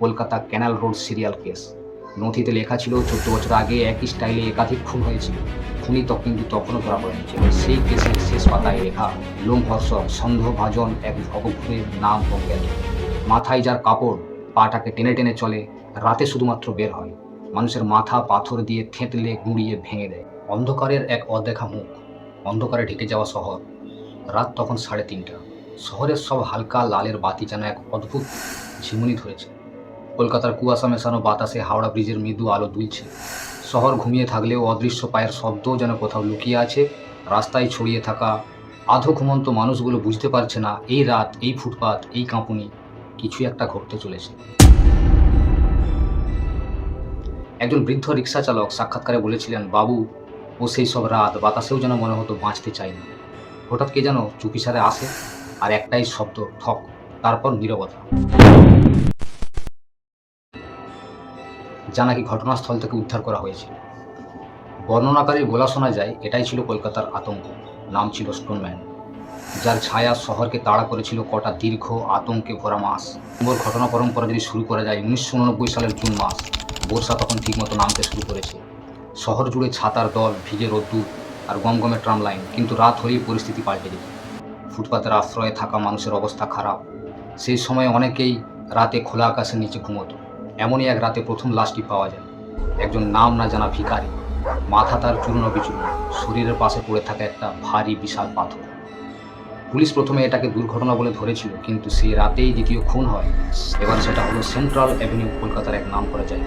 Kolkata canal road serial case. নথিতে লেখা ছিল, চোদ্দ বছর আগে একই স্টাইলে একাধিক খুন হয়েছিল খুনি তো কিন্তু তখনও ধরা পড়েনি। সেই কেসের শেষ পাতায় লেখা, লোমহর্ষক সন্দেহভাজন এক ভবঘুরের নাম অজ্ঞাত মাথায় যার কাপড়, পাটাকে টেনে টেনে চলে, রাতে শুধুমাত্র বের হয়। মানুষের মাথা পাথর দিয়ে থেঁতলে গুঁড়িয়ে ভেঙে দেয়। অন্ধকারের এক অদেখা মুখ, অন্ধকারে ঢেকে যাওয়া শহর। রাত তখন সাড়ে তিনটা। শহরের সব হালকা লালের বাতি যেন এক অদ্ভুত ঝিমুনি ধরেছে। কলকাতার কুয়াশা মেশানো বাতাসে হাওড়া ব্রিজের মৃদু আলো দুলছে। শহর ঘুমিয়ে থাকলেও অদৃশ্য পায়ের শব্দও যেন কোথাও লুকিয়ে আছে। রাস্তায় ছড়িয়ে থাকা আধো ঘুমন্ত মানুষগুলো বুঝতে পারছে না, এই রাত, এই ফুটপাত, এই কাঁপুনি কিছু একটা ঘটতে চলেছে। একজন বৃদ্ধ রিক্সা চালক সাক্ষাৎকারে বলেছিলেন, বাবু, ও সেই সব রাত বাতাসেও যেন মনে হতো বাঁচতে চাই না। হঠাৎ কে যেন চুপিসারে আসে আর একটাই শব্দ, ঠক, তারপর নীরবতা। যা নাকি ঘটনাস্থল থেকে উদ্ধার করা হয়েছিল বর্ণনাকারী বলা শোনা যায়, এটাই ছিল কলকাতার আতঙ্ক। নাম ছিল স্টোনম্যান, যার ছায়া শহরকে তাড়া করেছিল কটা দীর্ঘ আতঙ্কে ভরা মাস। নম্বর ঘটনা পরম্পরা যদি শুরু করা যায়, উনিশশো উননব্বই সালের জুন মাস, বর্ষা তখন ঠিকমতো নামতে শুরু করেছে। শহর জুড়ে ছাতার দল, ভিজে রোদ্দুর আর গমগমে ট্রাম লাইন, কিন্তু রাত হলেই পরিস্থিতি পাল্টে যেত ফুটপাতের আশ্রয়ে থাকা মানুষের অবস্থা খারাপ। সেই সময় অনেকেই রাতে খোলা আকাশের নিচে ঘুমোতো। এমনই এক রাতে প্রথম লাশটি পাওয়া যায়। একজন নাম না জানা ভিখারি, মাথা তার চূর্ণ বিচূর্ণ, শরীরের পাশে পড়ে থাকা একটা ভারী বিশাল পাথর। পুলিশ প্রথমে এটাকে দুর্ঘটনা বলে ধরেছিল, কিন্তু সেই রাতেই দ্বিতীয় খুন হয়। এবার সেটা হলো সেন্ট্রাল অ্যাভিনিউ, কলকাতার এক নাম করা যায়।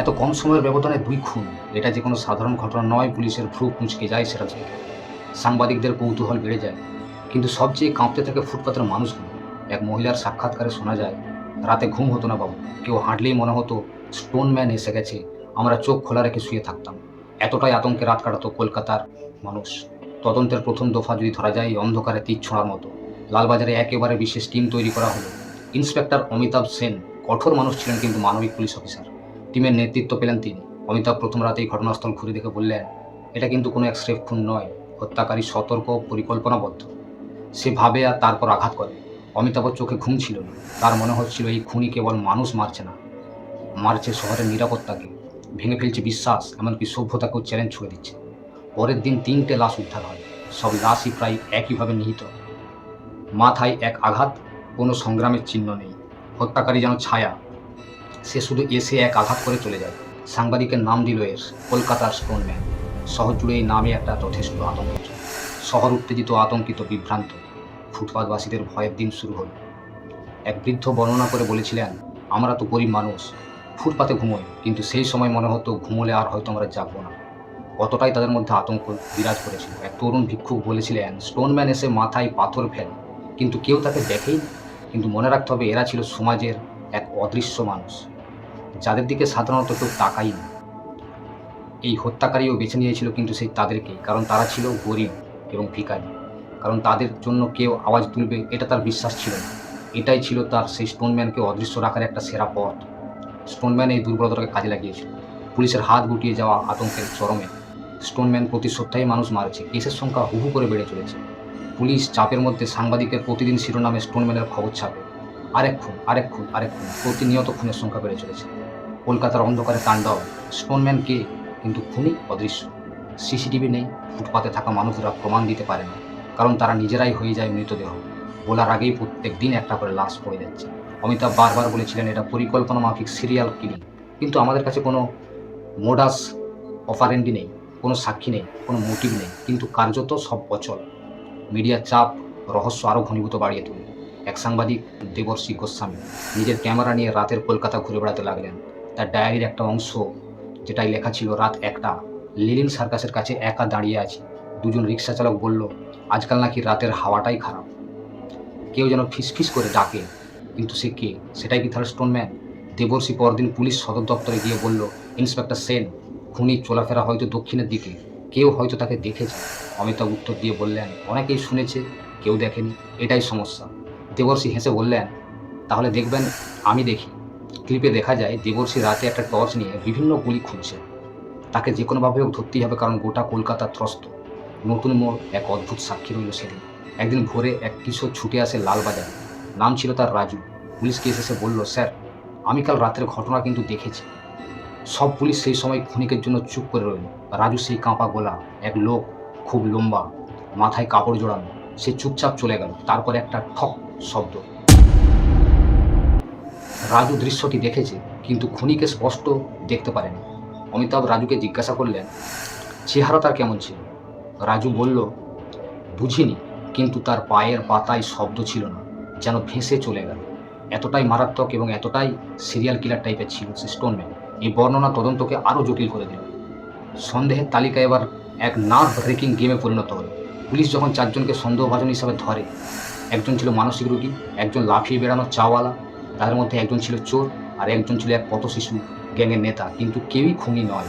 এত কম সময়ের ব্যবধানে দুই খুন, এটা যে কোনো সাধারণ ঘটনা নয়, পুলিশের ভ্রু কুঁচকে যায় সেটা থেকে সাংবাদিকদের কৌতূহল বেড়ে যায়, কিন্তু সবচেয়ে কাঁপতে থাকে ফুটপাতের মানুষগুলো। এক মহিলার সাক্ষাৎকারে শোনা যায় রাতে ঘুম হতো না বাবু। কেউ হাঁটলেই মনে হতো স্টোন ম্যান এসে গেছে। আমরা চোখ খোলা রেখে শুয়ে থাকতাম। এতটাই আতঙ্কে রাত কাটাতো কলকাতার মানুষ। তদন্তের প্রথম দফা যদি ধরা যায়, অন্ধকারে তীর ছোঁড়ার মতো। লালবাজারে একেবারে বিশেষ টিম তৈরি করা হলো। ইন্সপেক্টর অমিতাভ সেন কঠোর মানুষ ছিলেন কিন্তু মানবিক পুলিশ অফিসার। টিমের নেতৃত্ব পেলেন তিনি। অমিতাভ প্রথম রাতেই ঘটনাস্থল ঘুরে দেখে বললেন, এটা কিন্তু কোনো এক স্রেফ খুন নয়। হত্যাকারী সতর্ক, পরিকল্পনাবদ্ধ। সে ভাবে আর তারপর আঘাত করে। অমিতাভর চোখে ঘুম ছিল না। তার মনে হচ্ছিল এই খুনি কেবল মানুষ মারছে না। মারছে শহরের নিরাপত্তাকে। ভেঙে ফেলছে বিশ্বাস, এমনকি সভ্যতাকেও চ্যালেঞ্জ ছুড়ে দিচ্ছে। পরের দিন তিনটে লাশ উদ্ধার হয়। সব লাশই প্রায় একইভাবে নিহিত। মাথায় এক আঘাত, কোনো সংগ্রামের চিহ্ন নেই। হত্যাকারী যেন ছায়া। সে শুধু এসে এক আঘাত করে চলে যায়। সাংবাদিকের নাম দিল এর, কলকাতার স্টোনম্যান। শহর জুড়ে এই নামে একটা যথেষ্ট আতঙ্ক। শহর উত্তেজিত, আতঙ্কিত, বিভ্রান্ত। ফুটপাতবাসীদের ভয়ের দিন শুরু হলো। এক বৃদ্ধ বর্ণনা করে বলেছিলেন, আমরা তো গরিব মানুষ, ফুটপাতে ঘুমোই, কিন্তু সেই সময় মনে হতো ঘুমোলে আর হয়তো আমরা জাগবো না। কতটাই তাদের মধ্যে আতঙ্ক বিরাজ করেছিল। এক তরুণ ভিক্ষুক বলেছিলেন, স্টোনম্যান এসে মাথায় পাথর ফেলে, কিন্তু কেউ তাকে দেখেই কিন্তু মনে রাখতে হবে, এরা ছিল সমাজের এক অদৃশ্য মানুষ, যাদের দিকে সাধারণত কেউ তাকাই না এই হত্যাকারীও বেছে নিয়েছিল কিন্তু সেই তাদেরকেই, কারণ তারা ছিল গরিব এবং ভিখারি। কারণ তাদের জন্য কেউ আওয়াজ তুলবে, এটা তার বিশ্বাস ছিল না। এটাই ছিল তার সেই স্টোনম্যানকে অদৃশ্য রাখার একটা সেরা পথ। স্টোনম্যান এই দুর্বলতাকে কাজে লাগিয়েছিল। পুলিশের হাত গুটিয়ে যাওয়া আতঙ্কের চরমে স্টোনম্যান প্রতি সপ্তাহে মানুষ মারছে। কেসের সংখ্যা হুহু করে বেড়ে চলেছে। পুলিশ চাপের মধ্যে সাংবাদিকের প্রতিদিন শিরোনামে স্টোনম্যানের খবর ছাপে। আরেক খুন আরেক খুন আরেক খুন, প্রতিনিয়ত খুনের সংখ্যা বেড়ে চলেছে। কলকাতার অন্ধকারে তাণ্ডব। স্টোনম্যান কে কিন্তু খুনি অদৃশ্য। সিসিটিভি নেই, ফুটপাতে থাকা মানুষরা প্রমাণ দিতে পারে না। কারণ তারা নিজেরাই হয়ে যায় মৃতদেহ। বলার আগেই প্রত্যেক দিন একটা করে লাশ পড়ে যাচ্ছে। অমিতাভ বারবার বলেছিলেন, এটা পরিকল্পনা মাফিক সিরিয়াল কিলিং কিন্তু আমাদের কাছে কোনো মোডাস অফারেন্ডি নেই, কোনো সাক্ষী নেই, কোনো মোটিভ নেই। কিন্তু কার্যত সব অচল। মিডিয়ার চাপ, রহস্য আরও ঘনীভূত বাড়িয়ে তোলে এক সাংবাদিক, দেবর্ষী গোস্বামী, নিজের ক্যামেরা নিয়ে রাতের কলকাতা ঘুরে বেড়াতে লাগলেন। তার ডায়েরির একটা অংশ, যেটাই লেখা ছিল রাত একটা, লিলিন সার্কাসের কাছে একা দাঁড়িয়ে আছি। দুজন রিক্সা চালক বলল, আজকাল নাকি রাতের হাওয়াটাই খারাপ। কেউ যেন ফিসফিস করে ডাকে, কিন্তু সে কে? সেটাই কি তাহলে স্টোনম্যান? দেবর্ষী পরদিন পুলিশ সদর দপ্তরে গিয়ে বলল, ইন্সপেক্টর সেন, খুনি চলাফেরা হয়তো দক্ষিণের দিকে, কেউ হয়তো তাকে দেখেছে। অমিতাভ উত্তর দিয়ে বললেন, অনেকেই শুনেছে, কেউ দেখেনি, এটাই সমস্যা। দেবর্ষী হেসে বললেন, তাহলে দেখবেন, আমি দেখি। ক্লিপে দেখা যায়, দেবর্ষী রাতে একটা টর্চ নিয়ে বিভিন্ন গুলি খুঁজছে। তাকে যে কোনোভাবে হোক ধরতেই হবে, কারণ গোটা কলকাতা ত্রস্ত। নতুন মোড় এক অদ্ভুত সাক্ষী রইল সেদিন। একদিন ভোরে এক কিশোর ছুটে আসে লালবাজারে। নাম ছিল তার রাজু। পুলিশ কেস এসে বলল, স্যার, আমি কাল রাতের ঘটনা কিন্তু দেখেছি। সব পুলিশ সেই সময় ক্ষণিকের জন্য চুপ করে রইল। রাজু সেই কাঁপা গোলা, এক লোক খুব লম্বা, মাথায় কাপড় জোড়ানো। সে চুপচাপ চলে গেল। তারপরে একটা ঠক শব্দ। রাজু দৃশ্যটি দেখেছে, কিন্তু খুনিকে স্পষ্ট দেখতে পারেনি। অমিতাভ রাজুকে জিজ্ঞাসা করলেন, চেহারা তার কেমন ছিল? রাজু বলল, বুঝিনি, কিন্তু তার পায়ের পাতায় শব্দ ছিল না, যেন ভেসে চলে গেল। এতটাই মারাত্মক এবং এতটাই সিরিয়াল কিলার টাইপের ছিল সে স্টোনম্যান এই বর্ণনা তদন্তকে আরও জটিল করে দিল। সন্দেহের তালিকা এবার এক নার্ভ ব্রেকিং গেমে পরিণত হলো। পুলিশ যখন চারজনকে সন্দেহভাজন হিসাবে ধরে, একজন ছিল মানসিক রোগী, একজন লাফিয়ে বেড়ানো চাওয়ালা, তাদের মধ্যে একজন ছিল চোর আর একজন ছিল এক পথ শিশু গ্যাংয়ের নেতা, কিন্তু কেউই খুনি নয়।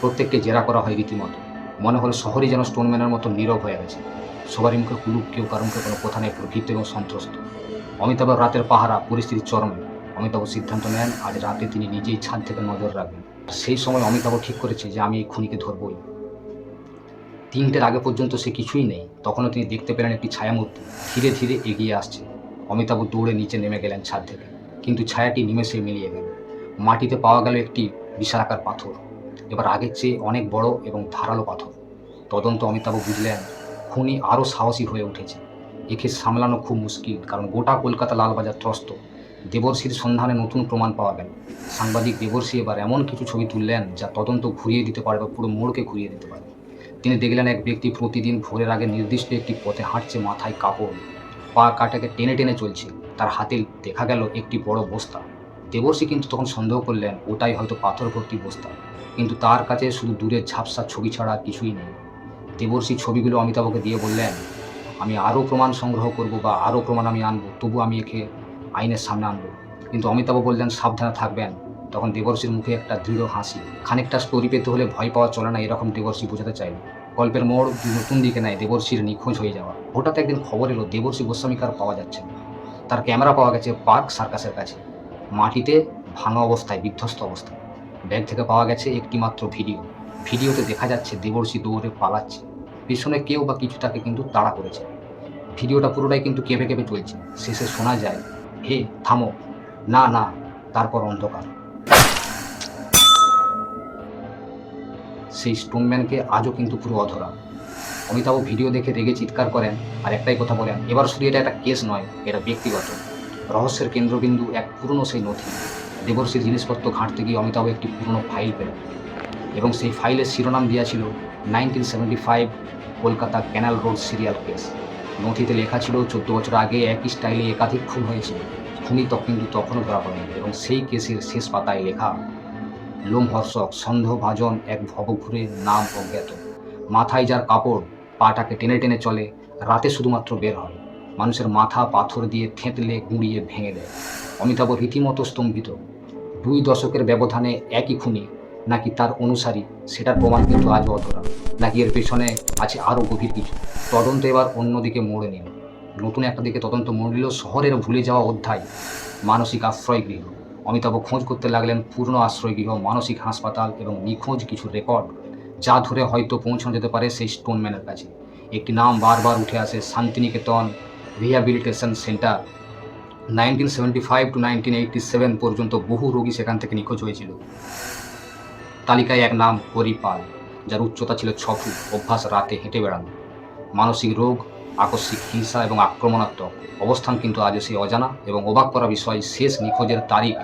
প্রত্যেককে জেরা করা হয় রীতিমতো। মনে হলো শহরই যেন স্টোনম্যানের মতো নীরব হয়ে গেছে। সবারই মুখে কুলুপ, কেউ কারও মুখে কোনো কথা নেই, প্রকৃত এবং সন্ত্রস্ত। অমিতাভ রাতের পাহারা, পরিস্থিতির চরমে। অমিতাভ সিদ্ধান্ত নেন, আজ রাতে তিনি নিজেই ছাদ থেকে নজর রাখবেন। সেই সময় অমিতাভ ঠিক করেছে যে আমি এই খুনিকে ধরবই। তিনটের আগে পর্যন্ত সে কিছুই নেই। তখনও তিনি দেখতে পেলেন একটি ছায়ামূর্তি। ধীরে ধীরে এগিয়ে আসছে। অমিতাভ দৌড়ে নিচে নেমে গেলেন ছাদ থেকে। কিন্তু ছায়াটি নিমেষে মিলিয়ে গেল। মাটিতে পাওয়া গেল একটি বিশালাকার পাথর। এবার আগের চেয়ে অনেক বড় এবং ধারালো পাথর। তদন্ত অমিতাভ বুঝলেন, খুনি আরও সাহসী হয়ে উঠেছে। একে সামলানো খুব মুশকিল, কারণ গোটা কলকাতা লালবাজার ত্রস্ত। দেবর্ষীর সন্ধানে নতুন প্রমাণ পাওয়া গেল। সাংবাদিক দেবর্ষী এবার এমন কিছু ছবি তুললেন, যা তদন্ত ঘুরিয়ে দিতে পারে বা পুরো মোড়কে ঘুরিয়ে দিতে পারে তিনি দেখলেন এক ব্যক্তি প্রতিদিন ভোরের আগে নির্দিষ্ট একটি পথে হাঁটছে মাথায় কাপড়। পা কাটাকে টেনে টেনে চলছে। তার হাতে দেখা গেল একটি বড় বস্তা। দেবর্ষী কিন্তু তখন সন্দেহ করলেন, ওটাই হয়তো পাথর ভর্তি বস্তা। কিন্তু তার কাছে শুধু দূরের ঝাপসা ছবি ছাড়া কিছুই নেই। দেবর্ষী ছবিগুলো অমিতাভকে দিয়ে বললেন, আমি আরও প্রমাণ সংগ্রহ করব বা আরও প্রমাণ আমি আনব, তবু আমি একে আইনের সামনে আনব। কিন্তু অমিতাভ বললেন, সাবধানে থাকবেন। তখন দেবর্ষীর মুখে একটা দৃঢ় হাসি। খানিকটা স্টোরি পেতে হলে ভয় পাওয়া চলে না, এরকম দেবর্ষী বোঝাতে চাইল গল্পের মোড় নতুন দিকে নেয় দেবর্ষীর নিখোঁজ হয়ে যাওয়া। হঠাৎ একদিন খবর এলো, দেবর্ষী গোস্বামীকে আর পাওয়া যাচ্ছে না। তার ক্যামেরা পাওয়া গেছে পার্ক সার্কাসের কাছে। মাটিতে ভাঙা অবস্থায়, বিধ্বস্ত অবস্থায়। ব্যাগ থেকে পাওয়া গেছে একটি মাত্র ভিডিও। ভিডিওতে দেখা যাচ্ছে দেবর্ষী দৌড়ে পালাচ্ছে। পিছনে কেউ বা কিছু তাকে কিন্তু তাড়া করেছে। ভিডিওটা পুরোটাই কিন্তু কেঁপে কেঁপে চলছে। শেষে শোনা যায়, হে, থামো। না না, তারপর অন্ধকার। সেই স্টোনম্যানকে আজও কিন্তু পুরো অধরা। অমিতাভ ভিডিও দেখে রেগে চিৎকার করেন। আর একটাই কথা বলেন, এবার শুধু এটা একটা কেস নয়, এটা ব্যক্তিগত। রহস্যের কেন্দ্রবিন্দু এক পুরনো সেই নথি। দেবর্ষীর জিনিসপত্র ঘাঁটতে গিয়ে অমিতাভ একটি পুরনো ফাইল পেলেন এবং সেই ফাইলের শিরোনাম দেওয়া ছিল nineteen seventy five Kolkata canal road serial case নথিতে লেখা ছিল, চোদ্দ বছর আগে একই স্টাইলে একাধিক খুন হয়েছিল খুনি তখন কিন্তু তখনও ধরা পড়েনি। এবং সেই কেসের শেষ পাতায় লেখা, লোমহর্ষক সন্দেহভাজন এক ভবঘুরে নাম অজ্ঞাত। মাথায় যার কাপড়, পাটাকে টেনে টেনে চলে, রাতে শুধুমাত্র বের হয়। মানুষের মাথা পাথর দিয়ে থেঁতলে, গুঁড়িয়ে ভেঙে দেয়। অমিতাভ রীতিমতো স্তম্ভিত। দুই দশকের ব্যবধানে একই খুনি, নাকি তার অনুসারী, সেটার প্রমাণ কিন্তু আজ অধরা। নাকি এর পেছনে আছে আরও গভীর কিছু? তদন্ত এবার অন্যদিকে মোড়ে নিল। নতুন একটা দিকে তদন্ত মোড় নিল শহরের ভুলে যাওয়া অধ্যায়, মানসিক আশ্রয় গৃহ অমিতাভ খোঁজ করতে লাগলেন পূর্ণ আশ্রয়গৃহ, মানসিক হাসপাতাল এবং নিখোঁজ কিছু রেকর্ড, যা ধরে হয়তো পৌঁছানো যেতে পারে সেই স্টোনম্যানের কাছে। একটি নাম বারবার উঠে আসে Shantiniketan rehabilitation centre nineteen seventy five to nineteen eighty seven পর্যন্ত বহু রোগী সেখান থেকে নিখোঁজ হয়েছিল। তালিকায় এক নাম হরিপাল, যার উচ্চতা ছিল ছ ফুট, অভ্যাস রাতে হেঁটে বেড়ানো। মানসিক রোগ, আকস্মিক হিংসা এবং আক্রমণাত্মক অবস্থান কিন্তু আজও সেই অজানা এবং অবাক করা বিষয়। শেষ নিখোঁজের তারিখ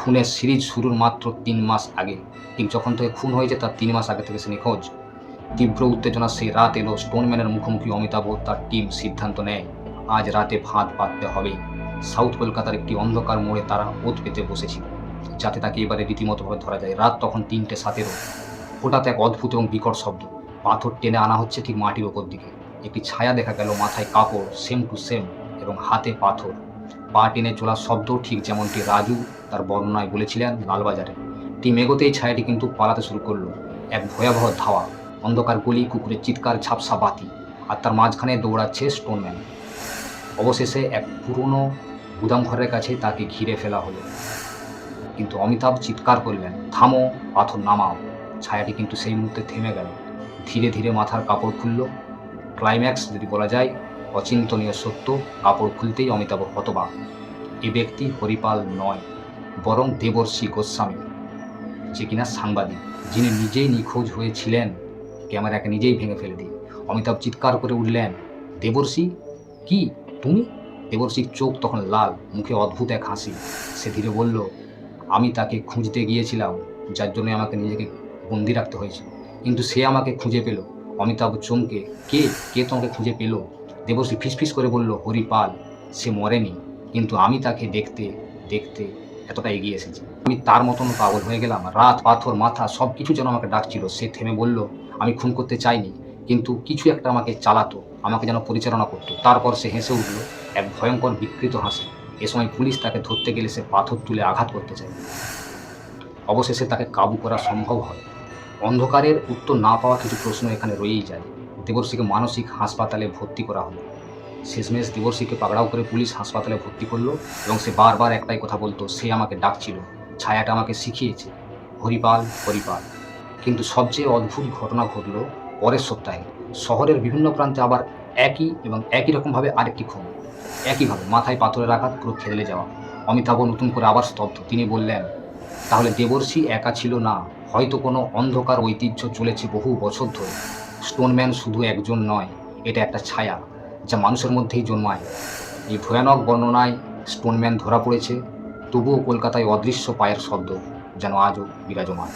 খুনের সিরিজ শুরুর মাত্র তিন মাস আগে। ঠিক যখন থেকে খুন হয়েছে তার তিন মাস আগে থেকে সে নিখোঁজ। তীব্র উত্তেজনা সেই রাত এলো। স্টোনম্যানের মুখোমুখি অমিতাভ তার টিম সিদ্ধান্ত নেয়। আজ রাতে ভাত পাততে হবে। সাউথ কলকাতার একটি অন্ধকার মোড়ে তারা ওত পেতে বসেছিল, যাতে তাকে এবারে রীতিমতোভাবে ধরা যায়। রাত তখন তিনটে সাতেরও। হঠাৎ এক অদ্ভুত এবং বিকট শব্দ। পাথর টেনে আনা হচ্ছে ঠিক মাটির ওপর দিকে। একটি ছায়া দেখা গেল, মাথায় কাপড়, সেম টু সেম, এবং হাতে পাথর। পা টেনে চলার শব্দ ঠিক যেমনটি রাজু তার বর্ণনায় বলেছিলেন লালবাজারে। টিম এগোতেই ছায়াটি কিন্তু পালাতে শুরু করল। এক ভয়াবহ ধাওয়া। অন্ধকার গলি, কুকুরের চিৎকার, ঝাপসা বাতি, আর তার মাঝখানে দৌড়াচ্ছে স্টোনম্যান। অবশেষে এক পুরনো গুদাম ঘরের কাছে তাকে ঘিরে ফেলা হলো। কিন্তু অমিতাভ চিৎকার করলেন, থামো, পাথর নামাও। ছায়াটি কিন্তু সেই মুহূর্তে থেমে গেল। ধীরে ধীরে মাথার কাপড় খুলল। ক্লাইম্যাক্স, যদি বলা যায়, অচিন্তনীয় সত্য, কাপড় খুলতেই অমিতাভ হতবাক। এ ব্যক্তি হরিপাল নয়, বরং দেবর্ষী গোস্বামী, যে কিনা সাংবাদিক, যিনি নিজেই নিখোঁজ হয়েছিলেন। ক্যামেরাকে নিজেই ভেঙে ফেলে দিয়ে অমিতাভ চিৎকার করে উঠলেন, দেবর্ষী? কি? তুমি দেবর্ষীর চোখ তখন লাল, মুখে অদ্ভুত এক হাসি। সে ধীরে বলল, আমি তাকে খুঁজতে গিয়েছিলাম, যার জন্য আমাকে নিজেকে বন্দি রাখতে হয়েছিল। কিন্তু সে আমাকে খুঁজে পেল। অমিতাভ চমকে, কে? কে তোমাকে খুঁজে পেল? দেবশ্রী ফিসফিস করে বলল হরিপাল সে মরেনি। কিন্তু আমি তাকে দেখতে দেখতে এতটা এগিয়ে এসেছি। আমি তার মতন পাগল হয়ে গেলাম। রাত, পাথর, মাথা সব কিছু যেন আমাকে ডাকছিল। সে থেমে বলল, আমি খুন করতে চাইনি। কিন্তু কিছু একটা আমাকে চালাতো, আমাকে যেন পরিচালনা করতো। তারপর সে হেসে উঠল, এক ভয়ঙ্কর বিকৃত হাসি। এ সময় পুলিশ তাকে ধরতে গেলে সে পাথর তুলে আঘাত করতে চায়। অবশেষে তাকে কাবু করা সম্ভব হয়। অন্ধকারের উত্তর না পাওয়া কিছু প্রশ্ন এখানে রয়েই যায়। দেবর্ষীকে মানসিক হাসপাতালে ভর্তি করা হলো। শেষমেশ দেবর্ষীকে পাকড়াও করে পুলিশ হাসপাতালে ভর্তি করল এবং সে বারবার একটাই কথা বলতো, সে আমাকে ডাকছিল, ছায়াটা আমাকে শিখিয়েছে। হরিপাল হরিপাল। কিন্তু সবচেয়ে অদ্ভুত ঘটনা ঘটল পরের সপ্তাহে শহরের বিভিন্ন প্রান্তে আবার একই এবং একই রকমভাবে আরেকটি খুন। একইভাবে মাথায় পাথরের আঘাত পুরো খেলে যাওয়া। অমিতাভ নতুন করে আবার স্তব্ধ। তিনি বললেন, তাহলে দেবর্ষী একা ছিল না। হয়তো কোনো অন্ধকার ঐতিহ্য চলেছে বহু বছর ধরে। স্টোনম্যান শুধু একজন নয়, এটা একটা ছায়া যা মানুষের মধ্যেই জন্মায়। এই ভয়ানক বর্ণনায় স্টোনম্যান ধরা পড়েছে, তবুও কলকাতায় অদৃশ্য পায়ের শব্দ যেন আজও বিরাজমান।